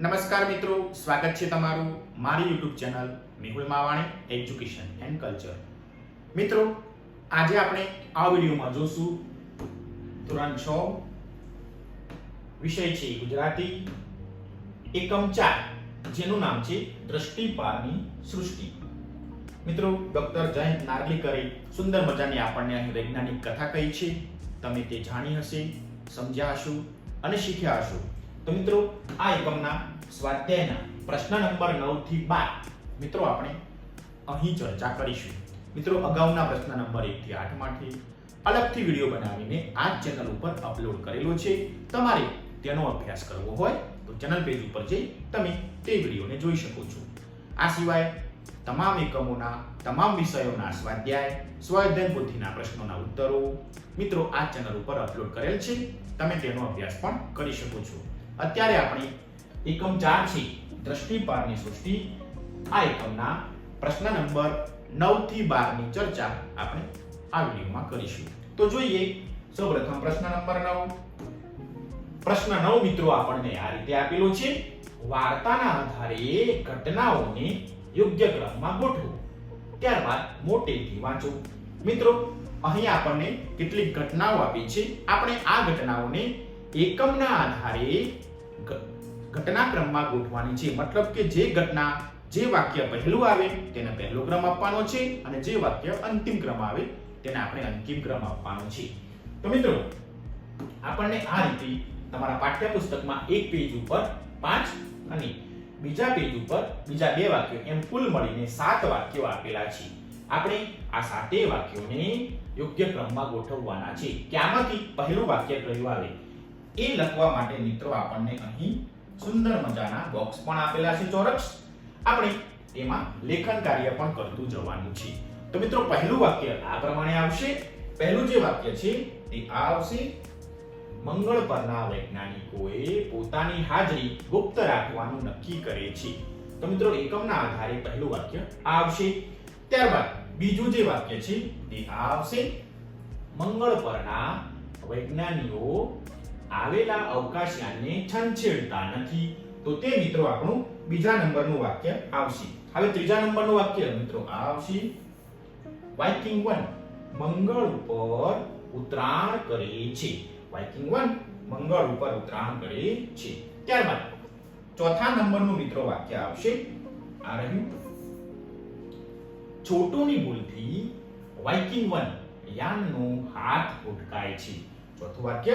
નમસ્કાર મિત્રો, સ્વાગત છે તમારું મારી YouTube channel Mehul Mavani education and culture મિત્રો, આજે આપણે આ વિડીયોમાં જોશું ધોરણ છ, વિષય છે ગુજરાતી, એકમ ચાર, જેનું નામ છે દ્રષ્ટિપારની સૃષ્ટિ. મિત્રો, ડોક્ટર જયંત નાર્લીકરે સુંદર મજાની આપણને વૈજ્ઞાનિક કથા કહી છે. તમે તે જાણી હશે, સમજ્યા હશો અને શીખ્યા હશો. તો મિત્રો, આ એકમના સ્વાધ્યાયના પ્રશ્ન નંબર નવથી બાર. મિત્રો, આપણે અહીં ચર્ચા કરીશું. મિત્રો, અગાઉના પ્રશ્ન નંબર એક થી આઠમાંથી અલગથી વીડિયો બનાવીને આ ચેનલ ઉપર અપલોડ કરેલો છે. તમારે તેનો અભ્યાસ કરવો હોય તો ચેનલ પેજ ઉપર જઈ તમે તે વિડીયોને જોઈ શકો છો. આ સિવાય તમામ એકમોના, તમામ વિષયોના સ્વાધ્યાય સ્વાધ્યાય પોથીના પ્રશ્નોના ઉત્તરો મિત્રો, આ ચેનલ ઉપર અપલોડ કરેલ છે. તમે તેનો અભ્યાસ પણ કરી શકો છો. અત્યારે આપણે એકમ ચાર છે દ્રષ્ટિપારની સૃષ્ટિ. આ એકમના પ્રશ્ન નંબર નવથી બારની ચર્ચા આપણે આ વિડીયોમાં કરીશું. તો જોઈએ, સૌપ્રથમ પ્રશ્ન નંબર નવ. પ્રશ્ન નવ મિત્રો આપણને આ રીતે આપેલો છે, વાર્તાના આધારે ઘટનાઓને યોગ્ય ક્રમમાં ગોઠવો. ત્યારબાદ મોટેથી વાંચો. મિત્રો, અહીં આપણને કેટલીક ઘટનાઓ આપી છે. આપણે આ ઘટનાઓને એકમના આધારે ઘટનાક્રમમાં ગોઠવાની છે. મતલબ કે જે ઘટના, જે વાક્ય પહેલું આવે, તેને પહેલો ક્રમ આપવાનો છે અને જે વાક્ય અંતિમ ક્રમ આવે, તેને આપણે અંતિમ ક્રમ આપવાનો છે. તો મિત્રો, આપણને આ રીતે તમારા પાઠ્યપુસ્તકમાં એક પેજ ઉપર પાંચ અને બીજા પેજ ઉપર બીજા બે વાક્યો એમ કુલ મળીને સાત વાક્યો આપેલા છે. આપણે આ સાતે વાક્યોને યોગ્ય ક્રમમાં ગોઠવવાના છે. કે આમાંથી પહેલું વાક્ય કયું આવે? એ લખવા માટે મિત્રો આપણને અહીં સુંદર મજાના બોક્સ પણ આપેલા છે, ચોરસ. આપણે તેમાં લેખન કાર્ય પણ કરતું જવાનું છે. તો મિત્રો, પહેલું વાક્ય આ પ્રમાણે આવશે. પહેલું જે વાક્ય છે તે આ આવશે. મંગળ પરના વૈજ્ઞાનિકોએ પોતાની હાજરી ગુપ્ત રાખવાનું નક્કી કરે છે. તો મિત્રો, એકમના આધારે પહેલું વાક્ય આ આવશે. ત્યારબાદ બીજું જે વાક્ય છે, તે આ આવશે. મંગળ પરના વૈજ્ઞાનિકો આવેલા અવકાશયાનને છંછેડતા નથી. તો તે મિત્રો આપણું બીજા નંબરનું વાક્ય આવશે. હવે ત્રીજા નંબરનું વાક્ય, મિત્રો, આવશે. વાઇકિંગ વન મંગળ ઉપર ઉતરાણ કરે છે. વાઇકિંગ વન મંગળ ઉપર ઉતરાણ કરે છે. ત્યારબાદ ચોથા નંબરનું મિત્રો વાક્ય આવશે. આ રહ્યું. છોટુની ભૂલથી વાઇકિંગ વન યાનનો હાથ ઉટકાય છે. ચોથું વાક્ય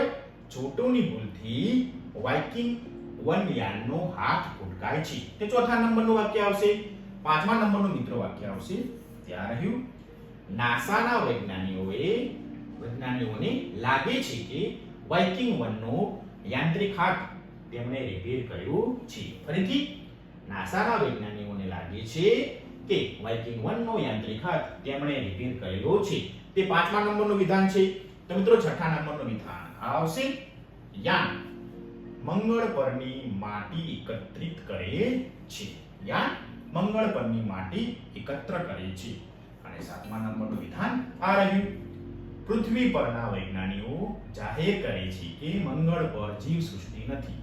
છોટુની ભૂલથી વાઇકિંગ વન યાનનો હાથ ફૂટકાય છે. તે ચોથા નંબરનું વાક્ય આવશે. પાંચમા નંબરનું મિત્રો વાક્ય આવશે. ત્યાં રહ્યું. નાસાના વૈજ્ઞાનિકોએ, વૈજ્ઞાનિકોને લાગે છે કે વાઇકિંગ વનનો યાંત્રિક હાથ તેમણે રિપેર કર્યો છે. ફરીથી, નાસાના વૈજ્ઞાનિકોને લાગે છે કે વાઇકિંગ વનનો યાંત્રિક હાથ તેમણે રિપેર કરેલો છે. તે પાંચમા નંબરનું વિધાન છે. તો મિત્રો છઠ્ઠા નંબરનું વિધાન આવશે. યાન, મંગળ પરની માટી એકત્રિત કરે છે. યાન, મંગળ પરની માટી એકત્ર કરે છે. અને સાતમા નંબરનું વિધાન આ રહ્યું. પૃથ્વી પરના વૈજ્ઞાનિકો જાહેર કરે છે કે મંગળ પર જીવ સૃષ્ટિ નથી.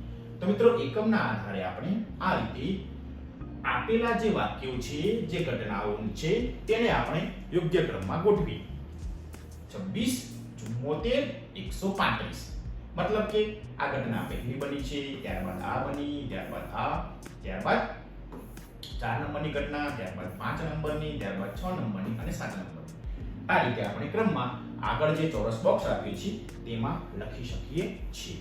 તો મિત્રો એકમના આધારે આપણે આ રીતે આપેલા જે વાક્યો છે, જે ઘટનાઓ છે, તેને આપણે યોગ્ય ક્રમમાં ગોઠવી છવ્વીસ ચુમ્મોતેર એકસો પાંત્રીસ. મતલબ કે આ ઘટના પહેલી બની છે, ત્યારબાદ આ બની, ત્યારબાદ આ, ત્યારબાદ ચાર નંબરની ઘટના, ત્યારબાદ પાંચ નંબરની, ત્યારબાદ છ નંબરની અને સાત નંબરની. આ રીતે આપણે ક્રમમાં આગળ જે ચોરસ બોક્સ આપ્યું છે તેમાં લખી શકીએ છીએ.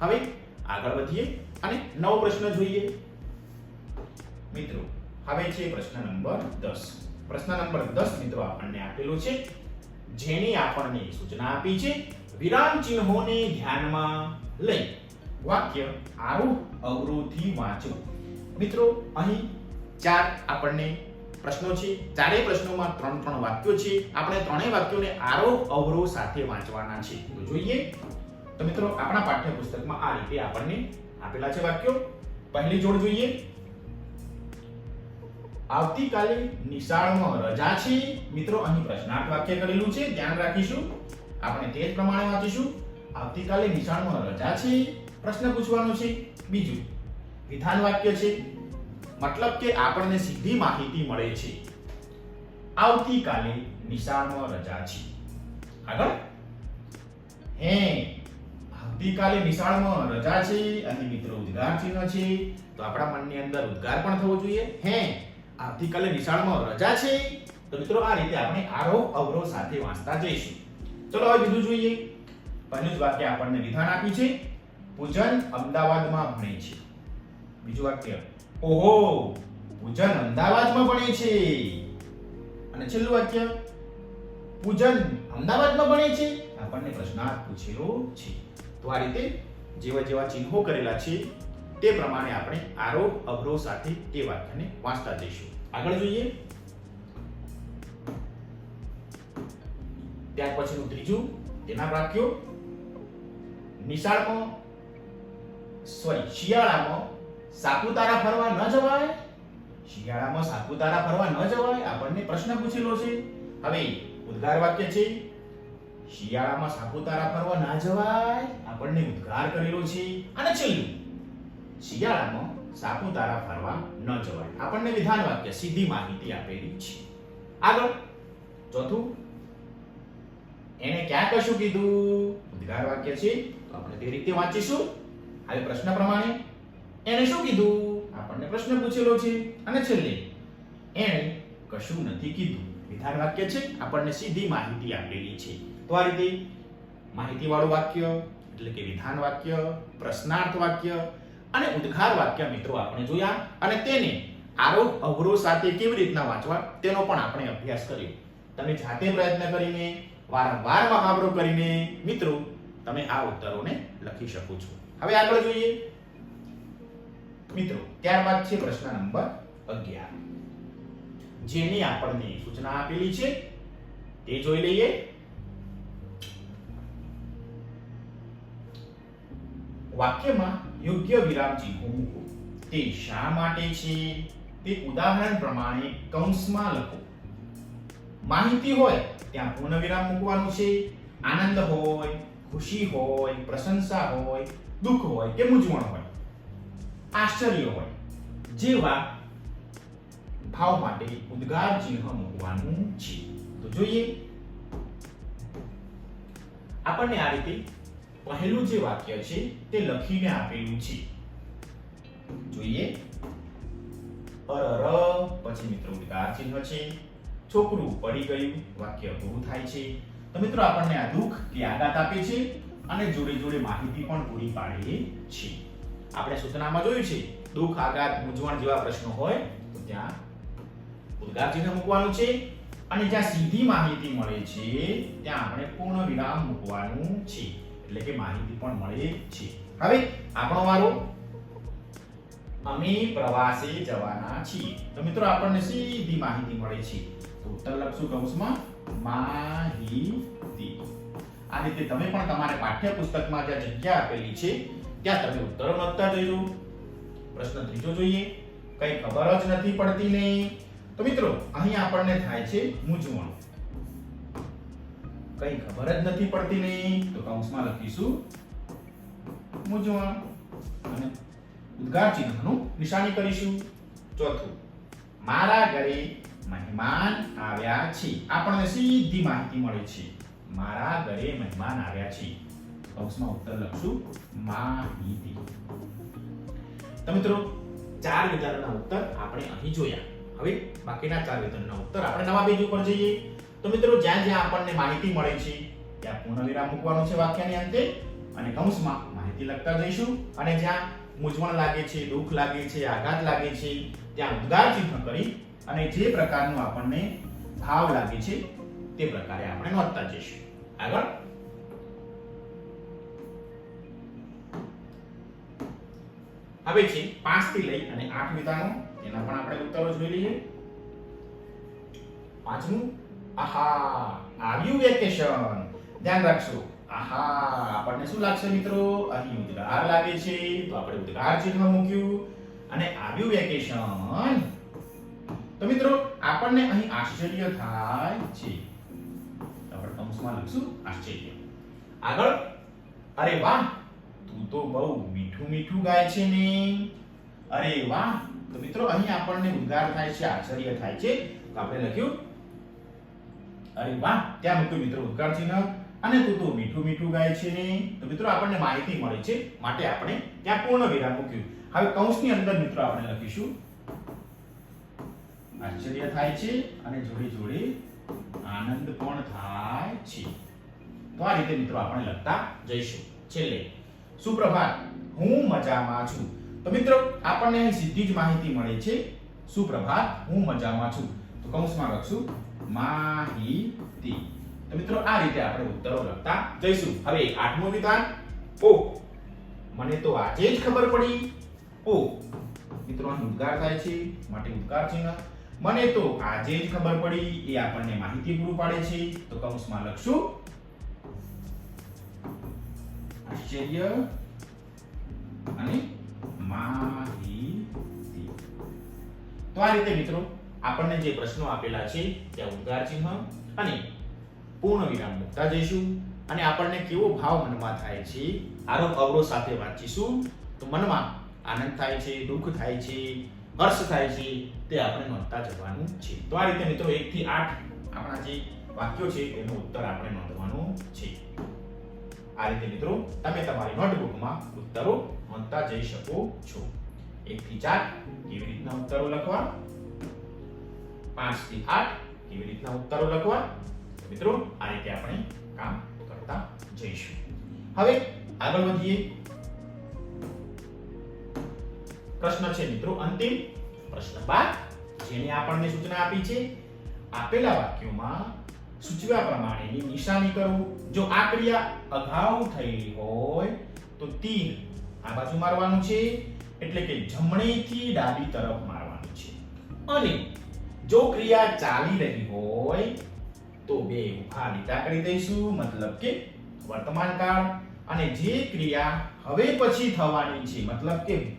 હવે આગળ વધીએ અને નવો પ્રશ્ન જોઈએ. મિત્રો, હવે છે પ્રશ્ન નંબર દસ. પ્રશ્ન નંબર દસ મિત્રો આપણને આપેલો છે જેની આપણને સૂચના આપી છે, વિરામ ચિહ્નોને ધ્યાનમાં લઈ વાક્ય આરૂહ અવરોધથી વાંચો મિત્રો, અહીં ચાર આપણને પ્રશ્નો છે. ચારેય પ્રશ્નોમાં ત્રણ ત્રણ વાક્યો છે. આપણે ત્રણેય વાક્યોને આરોહ અવરોહ સાથે વાંચવાના છે. તો જોઈએ. તો મિત્રો, આપણા પાઠ્યપુસ્તકમાં આ રીતે આપણને આપેલા છે વાક્યો. પહેલી જોડ જોઈએ. આવતીકાલે નિશાળમાં રજા છે. મિત્રો, અહીં પ્રશ્નાર્થ વાક્ય કરેલું છે. ધ્યાન રાખીશું. આપણે તે જ પ્રમાણે વાંચીશું. આવતીકાલે નિશાળમાં રજા છે. પ્રશ્ન પૂછવાનો છે. બીજું, વિધાન વાક્ય છે. મતલબ કે આપણને સીધી માહિતી મળે છે. આવતીકાલે નિશાળમાં રજા છે. આગળ. હે, આવતીકાલે નિશાળમાં રજા છે અને મિત્રો, ઉદ્ગાર ચિહ્ન છે. તો આપણા મનની અંદર ઉદ્ગાર પણ થવો જોઈએ. હે આવતીકાલે નિશાળમાં રજા છે. તો મિત્રો, આ રીતે આપણે આરોહ અવરોહ સાથે વાંચતા જઈશું. ચલો, હવે બીજું જોઈએ. પહેલું જ વાક્ય આપણને વિધાન આપ્યું છે. પૂજન અમદાવાદમાં ભણે છે. બીજું વાક્ય, ઓહો, પૂજન અમદાવાદમાં ભણે છે. અને છેલ્લું વાક્ય, પૂજન અમદાવાદમાં ભણે છે. આપણને પ્રશ્નાર્થ પૂછેલો છે. તો આ રીતે જેવા જેવા ચિહ્નો કરેલા છે. તે પ્રમાણે આપણે આરોહ અવરોહ સાથે તે વાક્યને વાંચતા જઈશું. આગળ જોઈએ. ત્યાર પછીનું ત્રીજું, તેના વાક્યો. નિશાળમાં સોરી શિયાળામાં સાપુતારા ફરવા ન જવાય? શિયાળામાં સાપુતારા ફરવા ન જવાય? આપણને પ્રશ્ન પૂછેલો છે. હવે ઉદ્ગાર વાક્ય છે. શિયાળામાં સાપુતારા ફરવા ના જવાય? આપણને ઉદ્ગાર કરેલો છે. અને છેલ્લું શિયાળામાં સાપુતારા ફરવા ન જવાય. આપણને વિધાન વાક્ય, સીધી માહિતી આપેલી છે. આગળ, ચોથું, એને ક્યાં કશું કીધું? ઉદ્ગાર વાક્ય છે, તો આપણે તે રીતે વાંચીશું. હવે પ્રશ્ન પ્રમાણે, એને શું કીધું? આપણને પ્રશ્ન પૂછેલો છે. અને છેલ્લે, એણે કશું નથી કીધું. વિધાન વાક્ય છે, આપણને સીધી માહિતી આપેલી છે. તો આ રીતે માહિતી વાળું વાક્ય, એટલે કે વિધાન વાક્ય, પ્રશ્નાર્થ વાક્ય અને ઉદ્ઘાર વાક્ય મિત્રો આપણે જોયા અને તેને આરોપ અવરોહ સાથે કેવી રીતના વાંચવા તેનો પણ આપણે અભ્યાસ કર્યો. તમે જાતે પ્રયત્ન કરીને, વારંવાર મહાવરો કરીને મિત્રો, તમે આ ઉત્તરોને લખી શકો છો. હવે આગળ જોઈએ. મિત્રો, ત્યારબાદ છે પ્રશ્ન નંબર અગિયાર. જેની આપણને સૂચના આપેલી છે, તે જોઈ લઈએ. વાક્યમાં યોગ્ય વિરામ ચિહ્નો મૂકો તે શા માટે છે? તે ઉદાહરણ પ્રમાણે કૌંસમાં લખો. માહિતી હોય ત્યાં પૂર્ણ વિરામ મૂકવાનું છે. આનંદ હોય, ખુશી હોય, પ્રશંસા હોય, દુઃખ હોય કે મૂંઝવણ હોય. આશ્ચર્ય હોય. જેવા ભાવ માટે ઉદ્ગાર ચિહ્ન મૂકવાનું છે. તો જોઈએ. આપણને આ રીતે પહેલું જે વાક્ય છે તે લખીને આપેલું છે. જોઈએ. અરર પછી મિત્રો ઉદ્ગાર ચિહ્ન છે. છોકરું પડી ગયું, વાક્ય પૂરું થાય છે. તો મિત્રો આપણને આ દુઃખ કે આઘાત આપે છે અને જોડે જોડે માહિતી પણ પૂરી પાડે છે. આપણે સૂચનામાં જોયું છે, દુઃખ, આઘાત, મૂંઝવણ જેવા પ્રશ્નો હોય તો ત્યાં ઉદ્ગાર ચિહ્ન મૂકવાનું છે અને જ્યાં સીધી માહિતી મળે છે, ત્યાં આપણે પૂર્ણ વિરામ મૂકવાનું છે. એટલે કે માહિતી પણ મળે છે. હવે આપણો વારો, અમે પ્રવાસે જવાના છીએ. તો મિત્રો, આપણને સીધી માહિતી મળે છે. તો ઉત્તર લખશું કૌંસમાં માહિતી. આ રીતે તમે પણ તમારે પાઠ્યપુસ્તકમાં જ્યાં જગ્યા આપેલી છે, ત્યાં તમે ઉત્તરો લખતા જજો. પ્રશ્ન ત્રીજો જોઈએ. કઈ ખબર જ નથી પડતી ને. તો મિત્રો, અહીં આપણને થાય છે મૂંઝવણ. કઈ ખબર જ નથી પડતી નહીં. તો કૌંસમાં લખીશું. મૂંઝવણ. અને ઉદ્ગાર ચિહ્નનું નિશાની કરીશું. ચોથું, મારા ઘરે મહેમાન આવ્યા છે. આપણને સીધી માહિતી મળે છે. મારા ઘરે મહેમાન આવ્યા છે. કૌંસમાં ઉત્તર લખશું. માહિતી. તો મિત્રો, ચાર વિધાનના ઉત્તર આપણે અહીં જોયા. હવે બાકીના ચાર વિધાનના ઉત્તર આપણે નવા પેજ ઉપર જઈએ. તો મિત્રો, જ્યાં જ્યાં આપણને માહિતી મળે છે, ત્યાં પૂર્ણ વિરામ મૂકવાનું છે વાક્યની અંતે. અને કૌંસમાં માહિતી લખતા જઈશું. અને જ્યાં મૂંઝવણ લાગે છે, દુઃખ લાગે છે, આઘાત લાગે છે, ત્યાં ઉદ્ગાર ચિહ્ન કરી અને જે પ્રકારનું આપણને ભાવ લાગે છે, તે પ્રકારે આપણે નોંધતા જઈશું. આગળ. હવે છે 5 થી લઈ અને 8 વિધાનો. એના પણ આપણે ઉત્તરો જોઈ લઈએ. પાંચમું. આહા, આવ્યું વેકેશન. ધ્યાન રાખશો. આહા, આપણને શું લાગશે મિત્રો? અહીં ઉદ્ગાર લાગે છે, તો આપણે ઉદ્ગાર ચિહ્ન મૂક્યું અને આવ્યું વેકેશન. તો મિત્રો, આપણને અહીં આશ્ચર્ય થાય છે. આપણે કૌંસમાં લખશું, આશ્ચર્ય. આગળ. અરે વાહ, તું તો બહુ મીઠું મીઠું ગાય છે ને. અરે વાહ, તો મિત્રો, અહીં આપણને ઉદ્ગાર થાય છે, આશ્ચર્ય થાય છે. તો આપણે લખ્યું અરે વાહ, ત્યાં મૂક્યું મિત્રો ઉદ્ગાર ચિહ્ન. અને તું તો મીઠું મીઠું ગાય છે ને. તો મિત્રો આપણને માહિતી મળે છે, માટે આપણે ત્યાં પૂર્ણ વિરામ મૂક્યું. હવે કૌંસની અંદર મિત્રો આપણે લખીશું. આશ્ચર્ય થાય છે અને જોડે જોડે આનંદ પણ થાય છે. તો આ રીતે મિત્રો આપણે લખતા જઈશું. છેલ્લે, સુપ્રભાત, હું મજામાં છું. તો મિત્રો આપણને સીધી જ માહિતી મળે છે. સુપ્રભાત, હું મજામાં છું. તો કૌંસમાં લખશું. માહિતી. તો મિત્રો, આ રીતે આપણે ઉત્તરો લખતા જઈશું. હવે આઠમું વિધાન. ઓ મને તો આજે જ ખબર પડી. ઓ મિત્રો ઉદ્ગાર થાય છે. માટે ઉદ્ગાર ચિહ્ન. મને તો આજે જ ખબર પડી. એ આપણને માહિતી પૂરું પાડે છે. તો કૌંસમાં લખશું. આશ્ચર્ય અને માહિતી. તો આ રીતે મિત્રો આપણને જે પ્રશ્નો આપેલા છે, ત્યાં ઉદ્ગાર ચિહ્ન અને પૂર્ણ વિરામ મૂકતા જઈશું. અને આપણને કેવો ભાવ મનમાં થાય છે, આરોપ અવરોધ સાથે વાંચીશું. તો મનમાં આનંદ થાય છે, દુઃખ થાય છે, હર્ષ થાય છે, તે આપણે નોંધતા જવાનું છે. તો આ રીતે મિત્રો 1 થી 8 આપણા જે વાક્યો છે, એનો ઉત્તર આપણે નોંધવાનો છે. આ રીતે મિત્રો, તમે તમારી નોટબુકમાં ઉત્તરો નોંધતા જઈ શકો છો. 1 થી 4 કેવી રીતના ઉત્તરો લખવા? 5 થી આઠ, કેવી રીતના ઉત્તરો લખવા? મિત્રો, આ રીતે આપણે કામ કરતા જઈશું. હવે આગળ વધીએ. પ્રશ્ન છે મિત્રો, અંતિમ પ્રશ્ન બાદ જેને આપણને સૂચના આપી છે. આપેલા વાક્યોમાં સૂચવ્યા પ્રમાણેની નિશાની કરો. જો આ ક્રિયા અગાઉ થયેલી હોય, તો તીર આ બાજુ મારવાનું છે. એટલે કે જમણેથી ડાબી તરફ મારવાનું છે. અને જો ક્રિયા ચાલી રહી હોય, તો બે ઊભા લીટા કરી દઈશું. મતલબ કે વર્તમાન કાળ અને જે ક્રિયા હવે પછી થવાની છે, મતલબ કે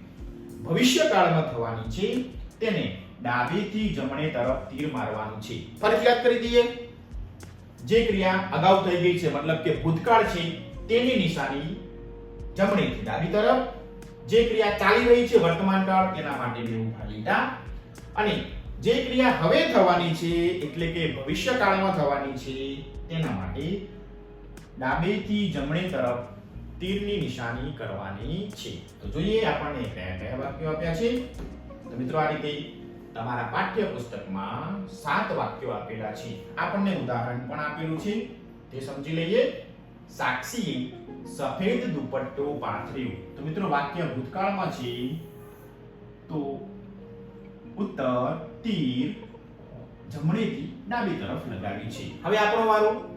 ભવિષ્યકાળમાં થવાની છે, તેને ડાબેથી જમણે તરફ તીર મારવાનું છે. ફરીથી યાદ કરી દઈએ. જે ક્રિયા અગાઉ થઈ ગઈ છે, મતલબ કે ભૂતકાળ છે, તેની નિશાની જમણેથી ડાબી તરફ. જે ક્રિયા ચાલી રહી છે વર્તમાન કાળ, તેના માટે બે ઊભા લીટા. અને જે ક્રિયા હવે થવાની છે, એટલે કે ભવિષ્ય કાળમાં થવાની છે તેના માટે ડાબેથી જમણે તરફ તીરની નિશાની કરવાની છે. તો જોઈએ આપણને કયા કયા વાક્યો આપ્યા છે. તો મિત્રો આ રીતે તમારા પાઠ્યપુસ્તકમાં સાત વાક્યો આપેલા છે. આપણને ઉદાહરણ પણ આપેલું છે. તે સમજી લઈએ. સાક્ષી સફેદ દુપટ્ટો પાથર્યો. તો મિત્રો વાક્ય ભૂતકાળમાં છે. તો ઉત્તર તીર જમણેથી ડાબી તરફ લગાવી છે. હવે આપણો વારો?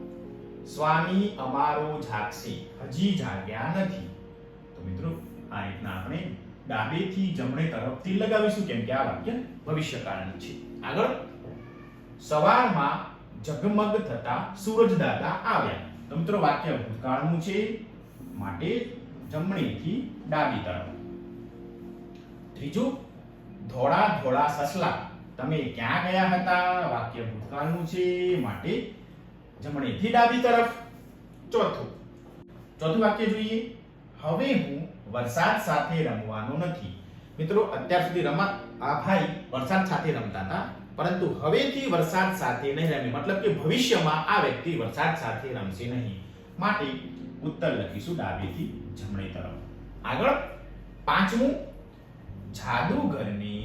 સ્વામી અમારો જાગશે. હજી જાગ્યા નથી. તો મિત્રો, આ રીતના આપણે ડાબેથી જમણે તરફ તીર લગાવીશું, કેમ કે આ વાક્ય ભવિષ્યકાળનું છે. આગળ. સવારમાં જગમગ થતા સૂરજદાતા આવ્યા. તો મિત્રો, વાક્ય ભૂતકાળનું છે. માટે જમણેથી ડાબી તરફ. ત્રીજું ધોળા ધોળા સસલા. તમે ક્યાં ગયા હતા? વાક્ય ભૂતકાળનું છે માટે જમણેથી ડાબી તરફ. ચોથું. ચોથું વાક્ય જોઈએ. હવે હું વરસાદ સાથે રમવાનો નથી. મિત્રો અત્યાર સુધી રમત આ ભાઈ વરસાદ સાથે રમતા હતા પરંતુ હવેથી વરસાદ સાથે નહીં રમે મતલબ કે ભવિષ્યમાં આ વ્યક્તિ વરસાદ સાથે રમશે નહીં. માટે ઉત્તર લખીશું ડાબેથી જમણે તરફ. આગળ પાંચમું. જાદુગરને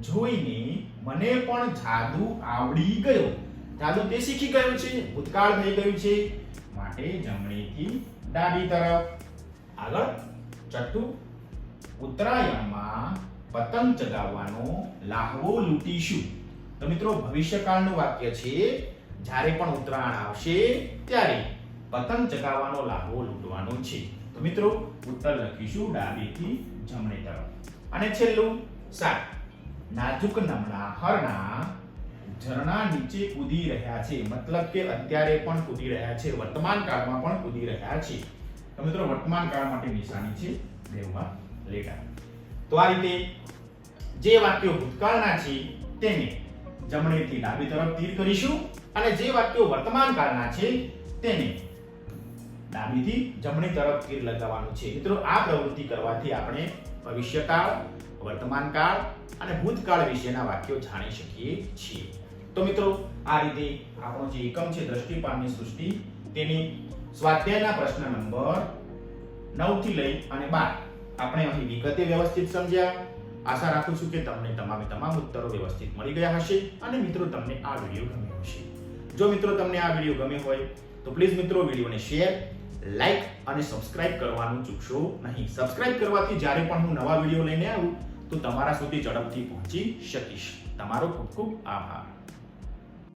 જોઈને મને પણ જાદુ આવડી ગયો. જાદુ તે શીખી ગયું છે, ભૂતકાળ થઈ ગયું છે. માટે જમણીથી ડાબી તરફ. આગળ છઠ્ઠું ઉત્તરાયણમાં પતંગ ચગાવવાનો લાહવો લૂંટીશું. તો મિત્રો, ભવિષ્યકાળનું વાક્ય છે, જ્યારે પણ ઉત્તરાયણ આવશે, ત્યારે પતંગ ચગાવવાનો લાહવો લૂંટવાનો છે. તો મિત્રો, ઉત્તર લખીશું ડાબેથી જમણી તરફ. અને છેલ્લું સાત. નાજુક નમણા હરણા ઝરણા નીચે કૂદી રહ્યા છે. મતલબ કે અત્યારે પણ કૂદી રહ્યા છે. વર્તમાન કાળમાં પણ કૂદી રહ્યા છે. તો મિત્રો, વર્તમાન કાળ માટે નિશાની છે દેવમાં લેટા. તો આ રીતે જે વાક્યો ભૂતકાળના છે, તેને જમણેથી ડાબી તરફ તીર કરીશું અને જે વાક્યો વર્તમાન કાળના છે, તેને ડાબીથી જમણી તરફ તીર લગાવવાનું છે. મિત્રો, આ પ્રવૃત્તિ કરવાથી આપણે ભવિષ્યકાળ વર્તમાન કાળ અને ભૂતકાળ વિશેના વાક્યો જાણી શકીએ છીએ. તો મિત્રો, આ રીતે આપણો જે એકમ છે દ્રષ્ટિપાનની સૃષ્ટિ, તેની સ્વાધ્યાયના પ્રશ્ન નંબર 9 થી લઈ અને 12 આપણે અહીં વિગતે વ્યવસ્થિત સમજ્યા. આશા રાખું છું કે તમને તમામે તમામ ઉત્તરો વ્યવસ્થિત મળી ગયા હશે અને મિત્રો, તમને આ વીડિયો ગમ્યો હશે. જો મિત્રો, તમને આ વીડિયો ગમ્યો હોય, તો પ્લીઝ મિત્રો, વિડીયોને શેર લાઈક અને સબસ્ક્રાઇબ કરવાનું ચૂકશો નહીં. સબસ્ક્રાઇબ કરવાથી જ્યારે પણ હું નવા વીડિયો લઈને આવું, તો તમારા સુધી ઝડપથી પહોંચી શકીશ. તમારો ખૂબ ખૂબ આભાર.